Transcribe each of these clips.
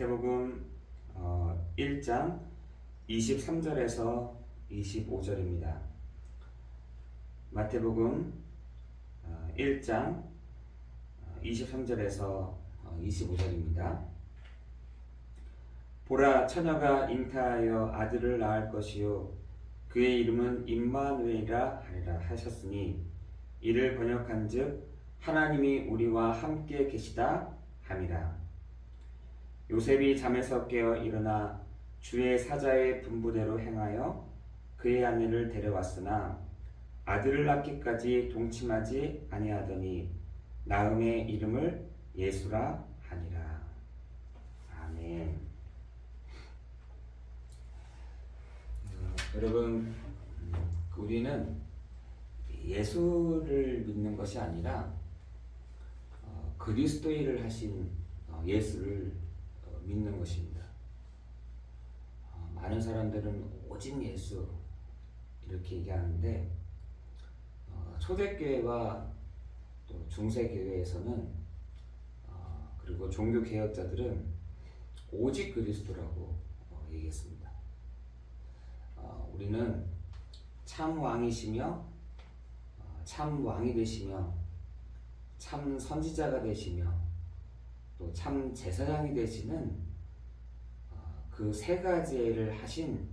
마태복음 어, 1장 23절에서 25절입니다. 마태복음 어, 1장 23절에서 25절입니다. 보라 처녀가 잉타하여 아들을 낳을 것이요 그의 이름은 임마누엘이라 하리라 하셨으니 이를 번역한즉 하나님이 우리와 함께 계시다 함이라. 요셉이 잠에서 깨어 일어나 주의 사자의 분부대로 행하여 그의 아내를 데려왔으나 아들을 낳기까지 동침하지 아니하더니 나음의 이름을 예수라 하니라. 아멘. 어, 여러분, 음, 우리는 예수를 믿는 것이 아니라 어, 그리스도 일을 하신 어, 예수를 어, 믿는 것입니다. 어, 많은 사람들은 오직 예수 이렇게 얘기하는데 어, 초대교회와 또 중세교회에서는 어, 그리고 종교 개혁자들은 오직 그리스도라고 어, 얘기했습니다. 어, 우리는 참 왕이시며 어, 참 왕이 되시며 참 선지자가 되시며 또 참 제사장이 되시는 어, 그세 가지를 하신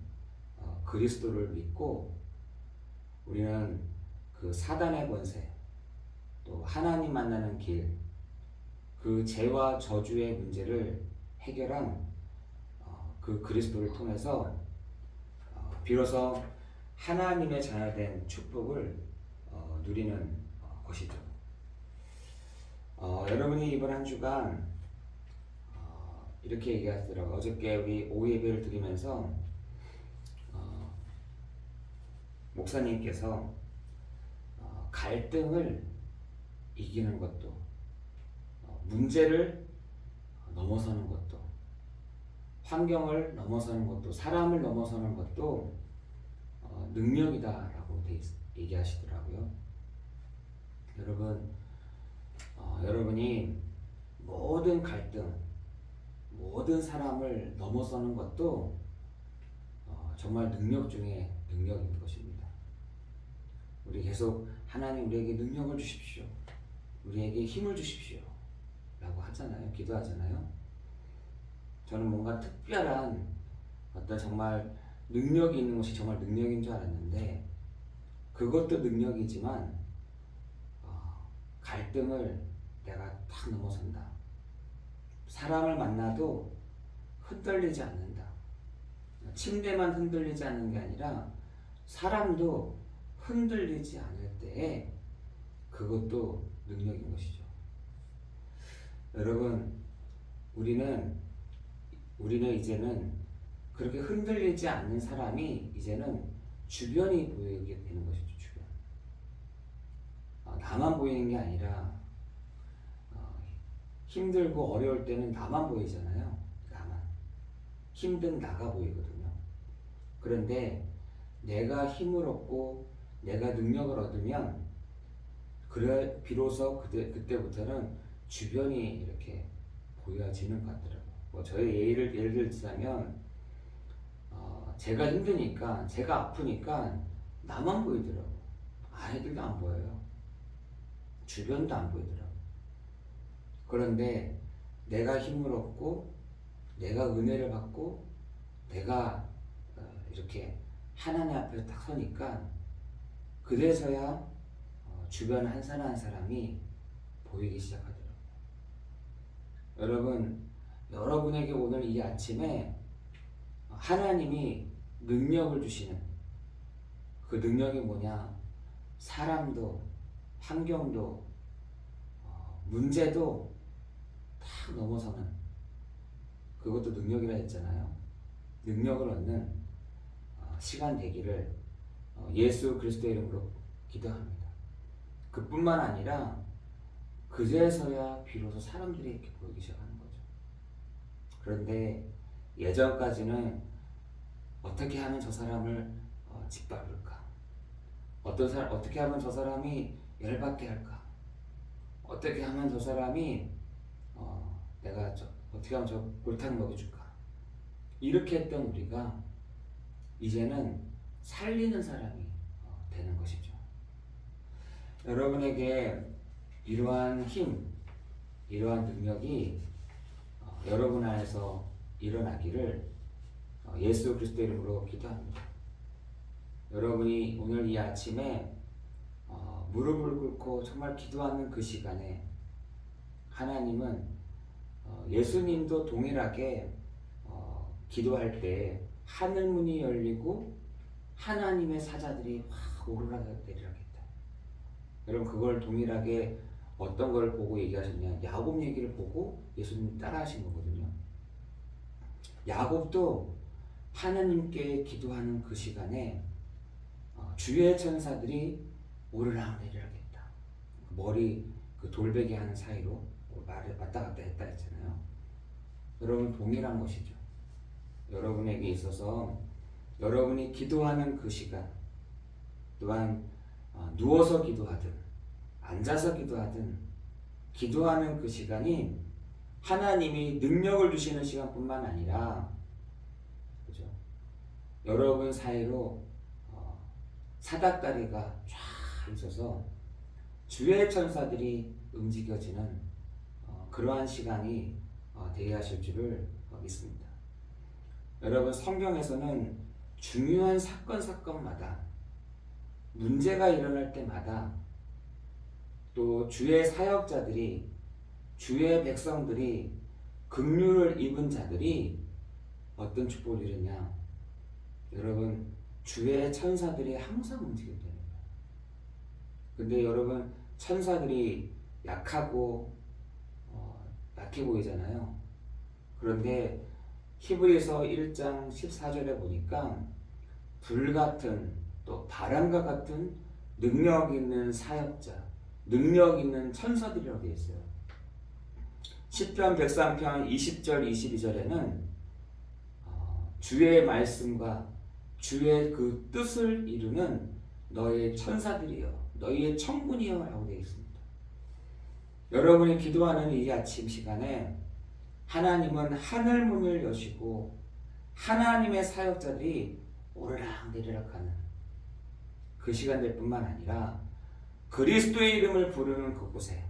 어, 그리스도를 믿고 우리는 그 사단의 권세 또 하나님 만나는 길, 그 죄와 저주의 문제를 해결한 어, 그 그리스도를 통해서 어, 비로소 하나님의 자녀된 축복을 어, 누리는 어, 것이죠. 어, 여러분이 이번 한 주간 어, 이렇게 얘기하시더라고요. 어저께 우리 오후 예배를 드리면서 어, 목사님께서 어, 갈등을 이기는 것도 어, 문제를 넘어서는 것도 환경을 넘어서는 것도 사람을 넘어서는 것도 어, 능력이다라고 얘기하시더라고요. 여러분 어, 여러분이 모든 갈등 모든 사람을 넘어서는 것도 어, 정말 능력 중에 능력인 것입니다. 우리 계속 하나님 우리에게 능력을 주십시오. 우리에게 힘을 주십시오. 라고 하잖아요. 기도하잖아요. 저는 뭔가 특별한 어떤 정말 능력이 있는 것이 정말 능력인 줄 알았는데 그것도 능력이지만 어, 갈등을 내가 탁 넘어선다. 사람을 만나도 흔들리지 않는다. 침대만 흔들리지 않는 게 아니라 사람도 흔들리지 않을 때에 그것도 능력인 것이죠. 여러분, 우리는 우리는 이제는 그렇게 흔들리지 않는 사람이 이제는 주변이 보이게 되는 것이죠. 주변. 어, 나만 보이는 게 아니라 어, 힘들고 어려울 때는 나만 보이잖아요. 나만 힘든 나가 보이거든요. 그런데 내가 힘을 얻고 내가 능력을 얻으면 그래 비로소 그때 그때부터는 주변이 이렇게 보여지는 것 같더라고요. 뭐 저의 예를 예를 들자면 어, 제가 힘드니까 제가 아프니까 나만 보이더라고. 아이들도 안 보여요. 주변도 안 보이더라고. 그런데 내가 힘을 얻고 내가 은혜를 받고 내가 어, 이렇게 하나님 앞에 딱 서니까 그래서야 어, 주변 한 사람 한 사람이 보이기 시작하더라고요. 여러분, 여러분에게 오늘 이 아침에 하나님이 능력을 주시는 그 능력이 뭐냐? 사람도, 환경도, 어, 문제도 다 넘어서는 그것도 능력이라 했잖아요. 능력을 얻는 어, 시간 되기를 어, 예수 그리스도의 이름으로 기도합니다. 그뿐만 아니라 그제서야 비로소 사람들이 이렇게 보이기 시작하는 거죠. 그런데 예전까지는 어떻게 하면 저 사람을 어, 짓밟을까? 어떤 사람 어떻게 하면 저 사람이 열받게 할까? 어떻게 하면 저 사람이 어, 내가 저, 어떻게 하면 저 골탕 먹여줄까? 이렇게 했던 우리가 이제는 살리는 사람이 어, 되는 것이죠. 여러분에게 이러한 힘, 이러한 능력이 어, 여러분 안에서 일어나기를 어, 예수 그리스도 이름으로 기도합니다. 여러분이 오늘 이 아침에 어, 무릎을 꿇고 정말 기도하는 그 시간에 하나님은 어, 예수님도 동일하게 어, 기도할 때 하늘 문이 열리고 하나님의 사자들이 확 오르락 내리락했다. 여러분 그걸 동일하게 어떤 걸 보고 얘기하셨냐? 야곱 얘기를 보고 예수님 따라하신 거거든요. 야곱도 하나님께 기도하는 그 시간에 어, 주의 천사들이 오르락 내리락했다. 머리 그 돌베개 하는 사이로 말을 왔다 갔다 했다 했잖아요. 여러분 동일한 것이죠. 여러분에게 있어서 여러분이 기도하는 그 시간 또한 어, 누워서 기도하든 앉아서 기도하든 기도하는 그 시간이 하나님이 능력을 주시는 시간뿐만 아니라 그죠? 여러분 사이로 어, 사닥다리가 쫙 있어서 주의 천사들이 움직여지는 어, 그러한 시간이 어, 되게 하실 줄을 어, 믿습니다. 여러분 성경에서는 중요한 사건 사건마다 문제가 일어날 때마다 또 주의 사역자들이 주의 백성들이 긍휼을 입은 자들이 어떤 축복을 이루냐 여러분 주의 천사들이 항상 움직인다는 거예요. 근데 여러분 천사들이 약하고 어, 약해 보이잖아요. 그런데 히브리서 1장 14절에 보니까 불 같은 또 바람과 같은 능력 있는 사역자, 능력 있는 천사들이라고 되어 있어요. 10편 103편 20절 22절에는 어, 주의 말씀과 주의 그 뜻을 이루는 너의 천사들이여 너희의 청군이여 라고 되어 있습니다. 여러분이 기도하는 이 아침 시간에 하나님은 하늘 문을 여시고 하나님의 사역자들이 오르락 내리락 하는 그 시간들뿐만 아니라 그리스도의 이름을 부르는 그곳에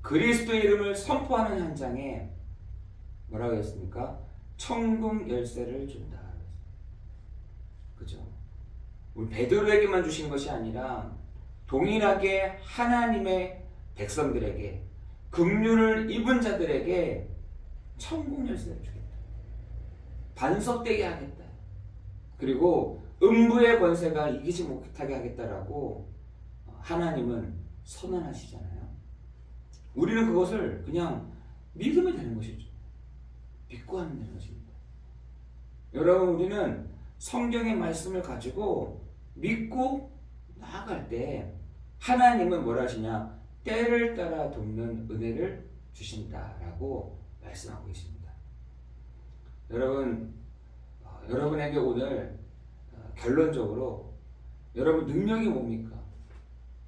그리스도의 이름을 선포하는 현장에 뭐라고 했습니까? 천국 열쇠를 준다. 그죠? 우리 베드로에게만 주신 것이 아니라 동일하게 하나님의 백성들에게 긍휼을 입은 자들에게 천국 열쇠를 주겠다. 반석되게 하겠다. 그리고 음부의 권세가 이기지 못하게 하겠다라고 하나님은 선언하시잖아요. 우리는 그것을 그냥 믿으면 되는 것이죠. 믿고 하면 되는 것입니다. 여러분, 우리는 성경의 말씀을 가지고 믿고 나아갈 때 하나님은 뭐라 하시냐? 때를 따라 돕는 은혜를 주신다라고 말씀하고 있습니다. 여러분, 어, 여러분에게 오늘 어, 결론적으로 여러분 능력이 뭡니까?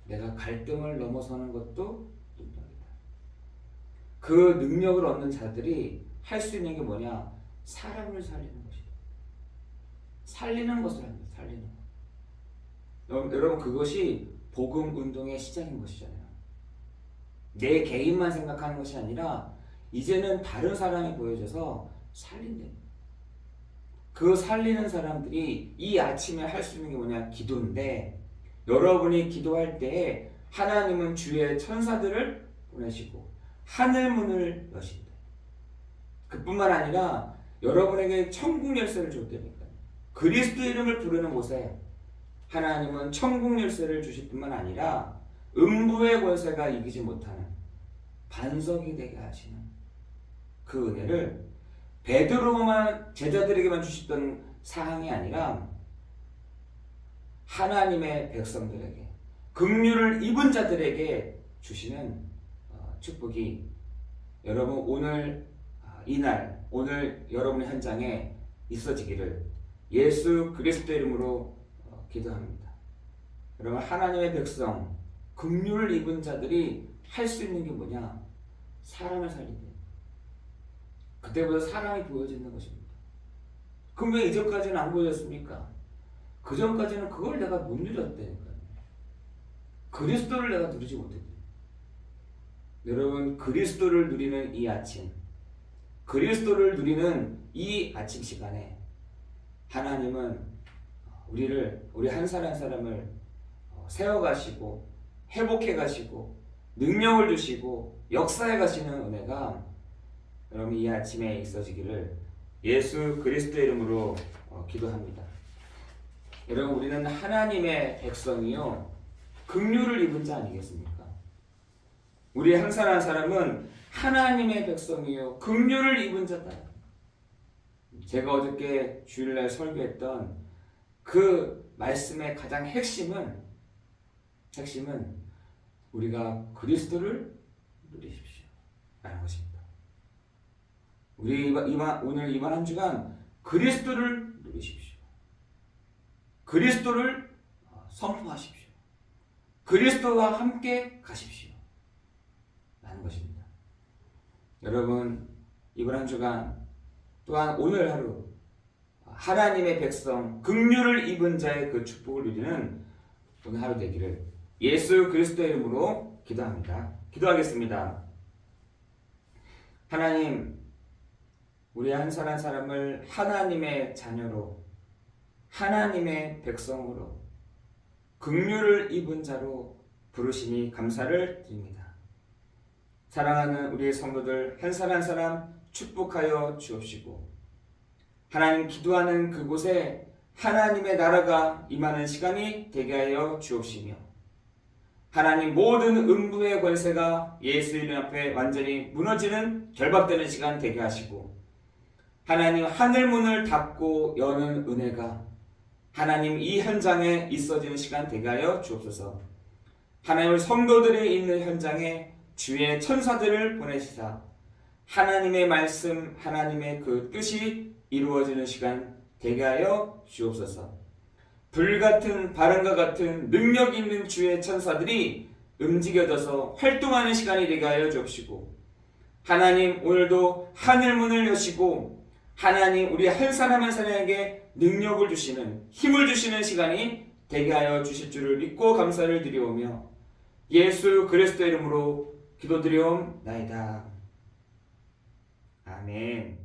내가 갈등을 넘어서는 것도 능력이다. 그 능력을 얻는 자들이 할 수 있는 게 뭐냐? 사람을 살리는 것이다. 살리는 것을 합니다. 살리는 것. 여러분 그것이 복음 운동의 시작인 것이잖아요. 내 개인만 생각하는 것이 아니라 이제는 다른 사람이 보여져서 살린대. 그 살리는 사람들이 이 아침에 할 수 있는 게 뭐냐? 기도인데 여러분이 기도할 때 하나님은 주의 천사들을 보내시고 하늘 문을 여신다. 그뿐만 아니라 여러분에게 천국 열쇠를 줬다니까. 그리스도 이름을 부르는 곳에 하나님은 천국 열쇠를 주실 뿐만 아니라 음부의 권세가 이기지 못하는 반석이 되게 하시는 그 은혜를 베드로만 제자들에게만 주셨던 사항이 아니라 하나님의 백성들에게 긍휼을 입은 자들에게 주시는 어, 축복이 여러분 오늘 아, 이날 오늘 여러분의 현장에 있어지기를 예수 그리스도 이름으로 어, 기도합니다. 여러분 하나님의 백성 긍휼을 입은 자들이 할 수 있는 게 뭐냐? 사람을 살리는 그때부터 사랑이 보여지는 것입니다. 그럼 왜 이전까지는 안 보여졌습니까? 그 전까지는 그걸 내가 못 누렸다니까요. 그리스도를 내가 누리지 못했대요. 여러분 그리스도를 누리는 이 아침, 그리스도를 누리는 이 아침 시간에 하나님은 우리를 우리 한 사람 한 사람을 어, 세워가시고 회복해 가시고 능력을 주시고 역사해 가시는 은혜가 여러분 이 아침에 있어지기를 예수 그리스도의 이름으로 어, 기도합니다. 여러분 우리는 하나님의 백성이요 긍휼을 입은 자 아니겠습니까? 우리 한 사람 한 사람은 하나님의 백성이요 긍휼을 입은 자다. 제가 어저께 주일날 설교했던 그 말씀의 가장 핵심은 핵심은 우리가 그리스도를 누리십시오. 라는 것입니다. 우리 이번, 오늘 이번 한 주간 그리스도를 누리십시오. 그리스도를 어, 선포하십시오. 그리스도와 함께 가십시오. 라는 것입니다. 여러분, 이번 한 주간 또한 오늘 하루 하나님의 백성, 긍휼을 입은 자의 그 축복을 누리는 오늘 하루 되기를 예수 그리스도의 이름으로 기도합니다. 기도하겠습니다. 하나님, 우리 한 사람 한 사람을 하나님의 자녀로, 하나님의 백성으로, 긍휼을 입은 자로 부르시니 감사를 드립니다. 사랑하는 우리 성도들 한 사람 한 사람 축복하여 주옵시고, 하나님 기도하는 그곳에 하나님의 나라가 임하는 시간이 되게 하여 주옵시며, 하나님 모든 음부의 권세가 예수 이름 앞에 완전히 무너지는 결박되는 시간 되게 하시고 하나님 하늘 문을 닫고 여는 은혜가 하나님 이 현장에 있어지는 시간 되게 하여 주옵소서. 하나님 성도들이 있는 현장에 주의 천사들을 보내시사 하나님의 말씀 하나님의 그 뜻이 이루어지는 시간 되게 하여 주옵소서. 불같은 바람과 같은 능력 있는 주의 천사들이 움직여져서 활동하는 시간이 되게 하여 주옵시고 하나님 오늘도 하늘 문을 여시고 하나님 우리 한 사람 한 사람에게 능력을 주시는 힘을 주시는 시간이 되게 하여 주실 줄을 믿고 감사를 드리오며 예수 그리스도 이름으로 기도드리옵나이다. 아멘.